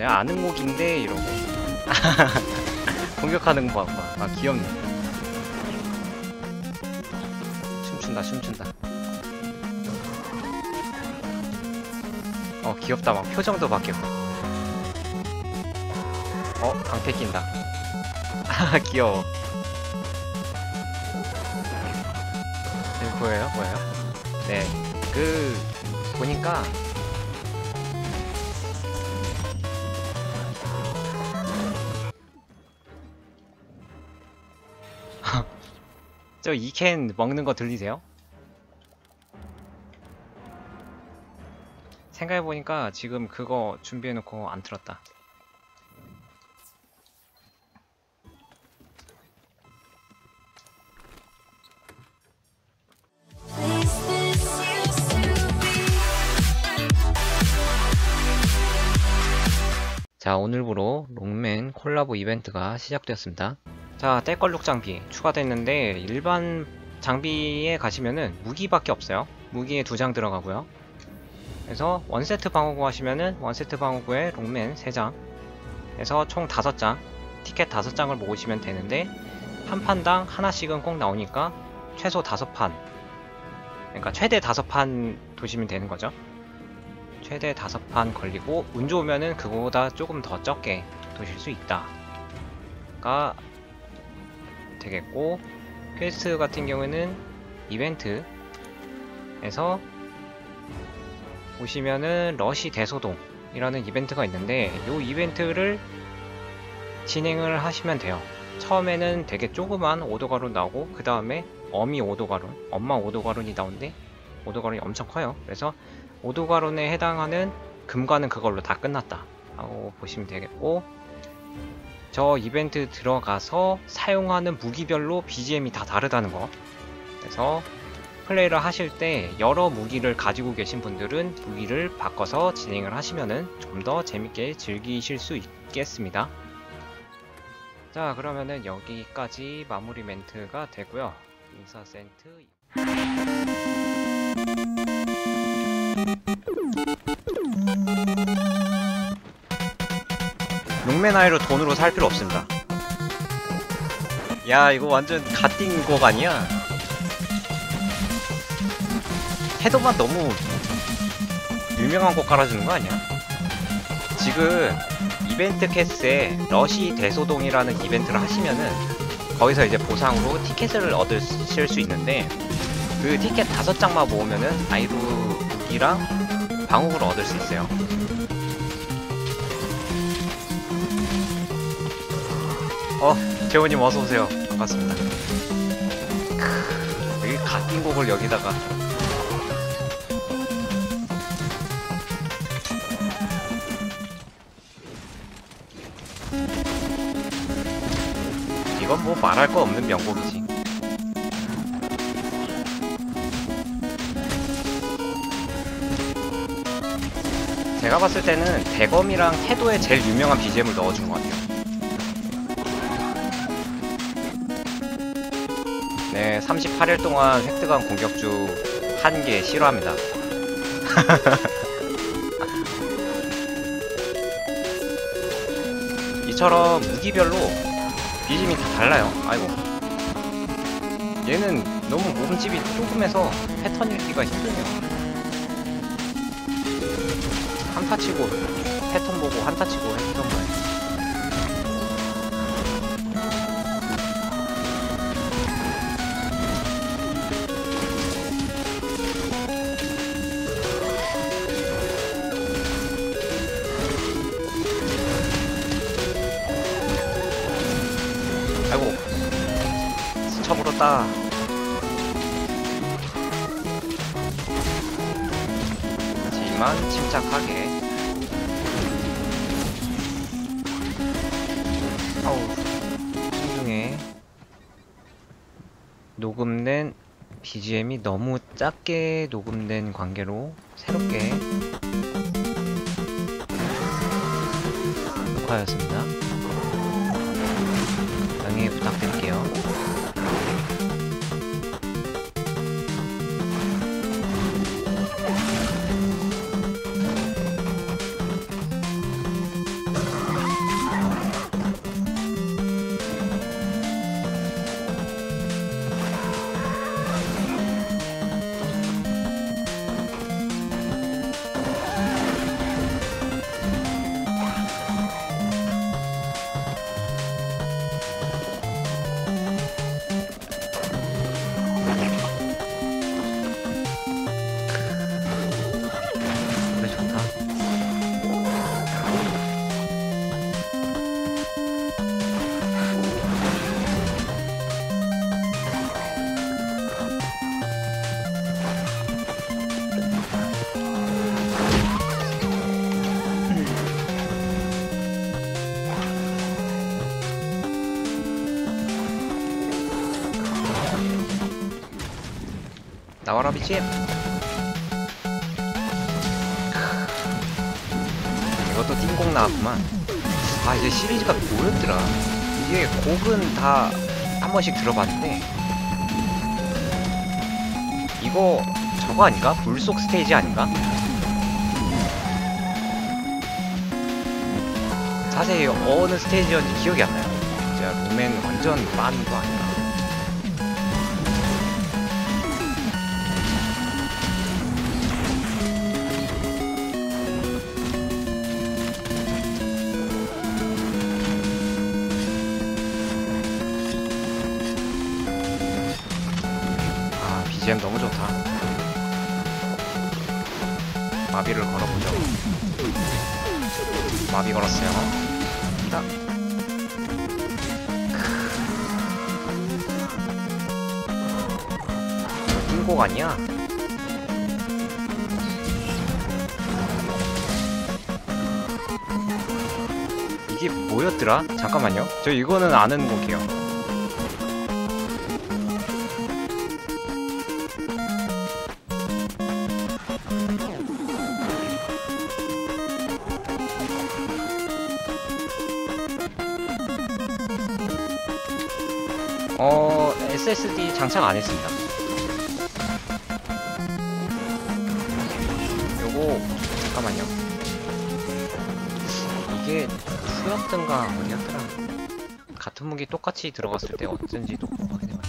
제가 아는 곡인데 이러고. 공격하는 거 봐봐. 아 귀엽네. 춤춘다 춤춘다. 어 귀엽다. 막 표정도 바뀌고 어 방패 낀다. 아 귀여워. 여기 보여요? 보여요? 네그 보니까 저 이 캔 먹는 거 들리세요? 생각해보니까 지금 그거 준비해놓고 안 틀었다. 자, 오늘부로 롱맨 콜라보 이벤트가 시작되었습니다. 자, 떼걸룩 장비 추가됐는데 일반 장비에 가시면은 무기밖에 없어요. 무기에 두 장 들어가고요. 그래서 원세트 방어구 하시면은 원세트 방어구에 롱맨 3장 그래서 총 5장 티켓 5장을 모으시면 되는데 한 판당 하나씩은 꼭 나오니까 최소 5판 그러니까 최대 5판 도시면 되는 거죠. 최대 5판 걸리고 운 좋으면은 그거보다 조금 더 적게 도실 수 있다가 되겠고 퀘스트 같은 경우에는 이벤트에서 보시면은 러시 대소동이라는 이벤트가 있는데 이 이벤트를 진행을 하시면 돼요. 처음에는 되게 조그만 오도가룬 나오고 그 다음에 어미 오도가룬 엄마 오도가룬이 나오는데 오도가룬이 엄청 커요. 그래서 오도가룬에 해당하는 금과는 그걸로 다 끝났다. 라고 보시면 되겠고 저 이벤트 들어가서 사용하는 무기별로 BGM이 다 다르다는 거. 그래서 플레이를 하실 때 여러 무기를 가지고 계신 분들은 무기를 바꿔서 진행을 하시면은 좀 더 재밌게 즐기실 수 있겠습니다. 자 그러면은 여기까지 마무리 멘트가 되고요. 인사 센트 롱맨아이로 돈으로 살 필요 없습니다. 야 이거 완전 갓띵 곡 아니야? 헤더만 너무 유명한 곡 깔아주는 거 아니야? 지금 이벤트 캐스에 러시 대소동이라는 이벤트를 하시면은 거기서 이제 보상으로 티켓을 얻으실 수 있는데 그 티켓 다섯 장만 모으면은 아이루 무기랑 방어구를 얻을 수 있어요. 어, 재호님 어서오세요. 반갑습니다. 크, 여기 갓긴 곡을 여기다가. 이건 뭐 말할 거 없는 명곡이지. 제가 봤을 때는 대검이랑 태도에 제일 유명한 BGM을 넣어준 것 같아요. 네, 38일 동안 획득한 공격주 한 개 싫어합니다. 이처럼 무기별로 BGM이 다 달라요. 아이고. 얘는 너무 몸집이 조금해서 패턴 읽기가 힘드네요. 한타 치고 패턴 보고 한타 치고 했던 거예요. 다. 하지만 침착하게. 아우 신중해. 녹음된 BGM이 너무 작게 녹음된 관계로 새롭게 녹화였습니다. 양해 부탁드릴게요. 나와라 BGM 이것도 띵곡 나왔구만. 아 이제 시리즈가 뭐였더라. 이게 곡은 다 한 번씩 들어봤는데. 이거 저거 아닌가? 물속 스테이지 아닌가? 자세히 어느 스테이지였는지 기억이 안 나요. 진짜 룸엔 완전 만도 아닌가 BGM 너무 좋다 마비를 걸어보죠 마비 걸었어요 자. 이거 띵곡 아니야? 이게 뭐였더라? 잠깐만요 저 이거는 아는 곡이에요 어, SSD 장착 안 했습니다. 요거, 잠깐만요. 이게 투였던가 어디였더라? 같은 무기 똑같이 들어갔을 때 어쩐지도 확인해봐요.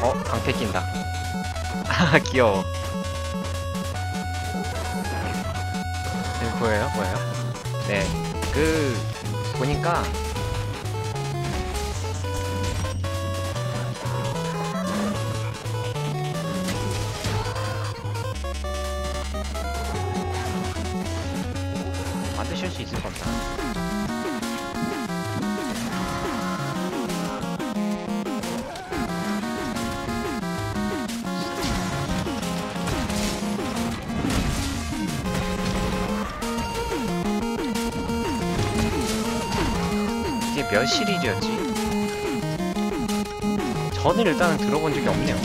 어, 방패 낀다. 아, 귀여워. 보여요? 보여요? 네. 그, 보니까, 몇 시리즈였지? 저는 일단은 들어본 적이 없네요.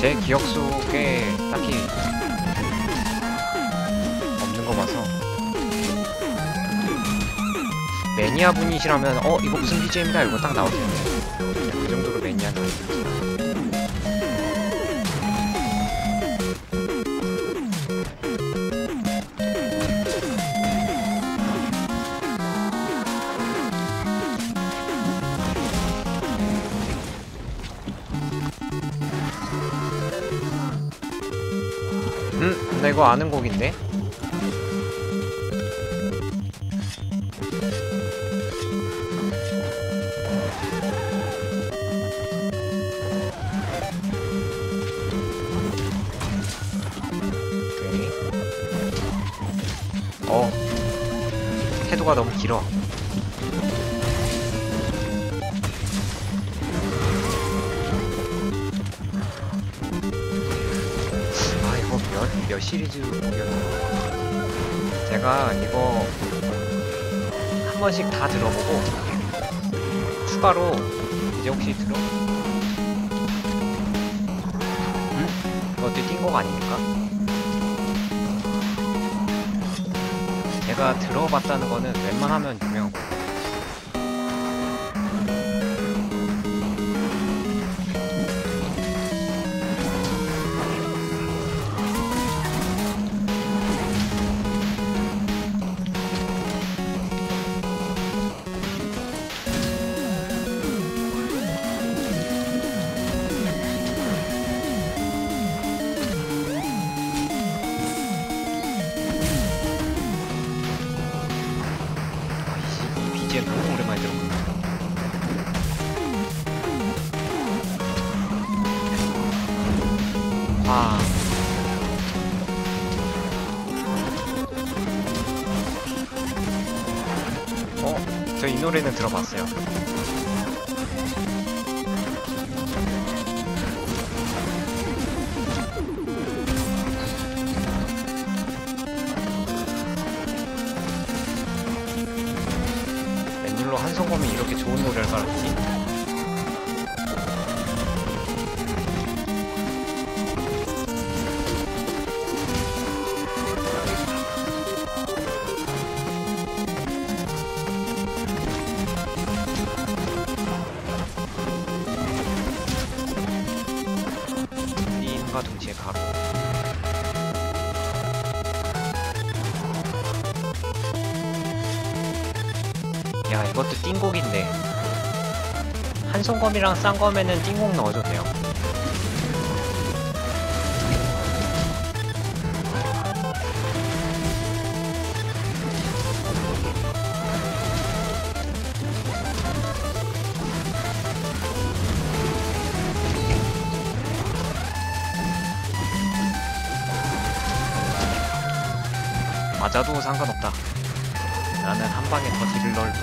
제 기억 속에 딱히 없는 거 봐서 매니아 분이시라면 어 이거 무슨 BGM이다 이거 딱 나올 텐데 그 정도로 매니아는 아니죠. 이거 아는 곡인데? 어, 태도가 너무 길어. 몇, 몇 시리즈 보겠나 제가 이거 한 번씩 다 들어보고 추가로 이제 혹시 들어? 응? 이것도 띵곡 아닙니까? 제가 들어봤다는 거는 웬만하면 유명하고 이 노래는 들어봤어요. 웬일로 한성범이 이렇게 좋은 노래를 깔았지? 띵과 동시에 바로 야 이것도 띵곡인데. 한송검이랑 쌍검에는 띵곡 넣어줘도 돼요 맞아도 상관없다. 나는 한 방에 더 딜을 넣을 뿐.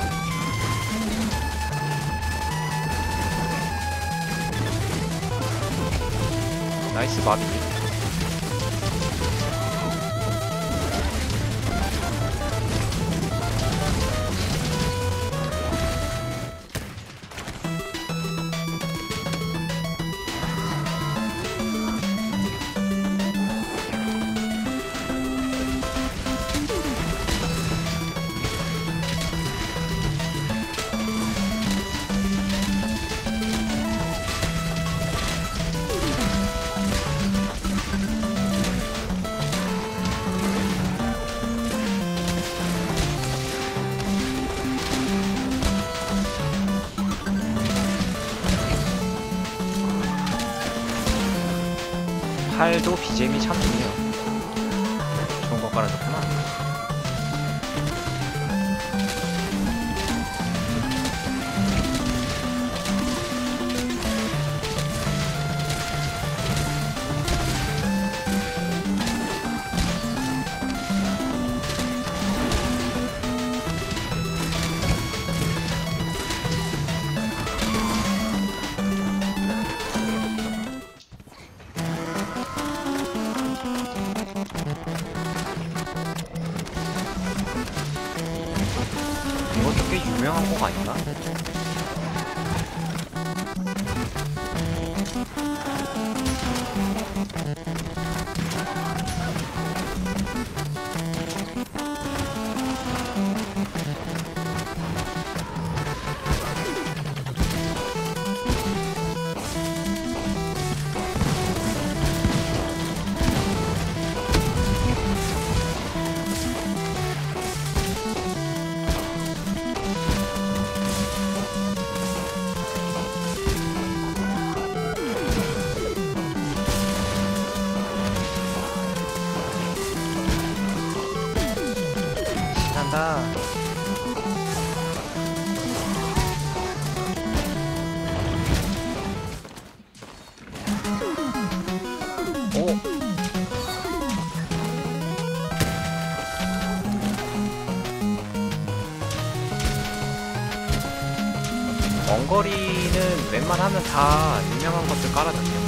나이스 마비 팔도 BGM이 참 좋네요. 좋은 거 깔아줬구 나 이것도 꽤 유명한 곡 아닌가? 원거리는 웬만하면 다 유명한 것들 깔아줬네요.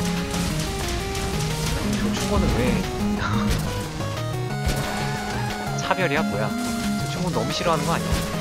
조충고는 왜 차별이야 뭐야? 조충고 너무 싫어하는 거 아니야?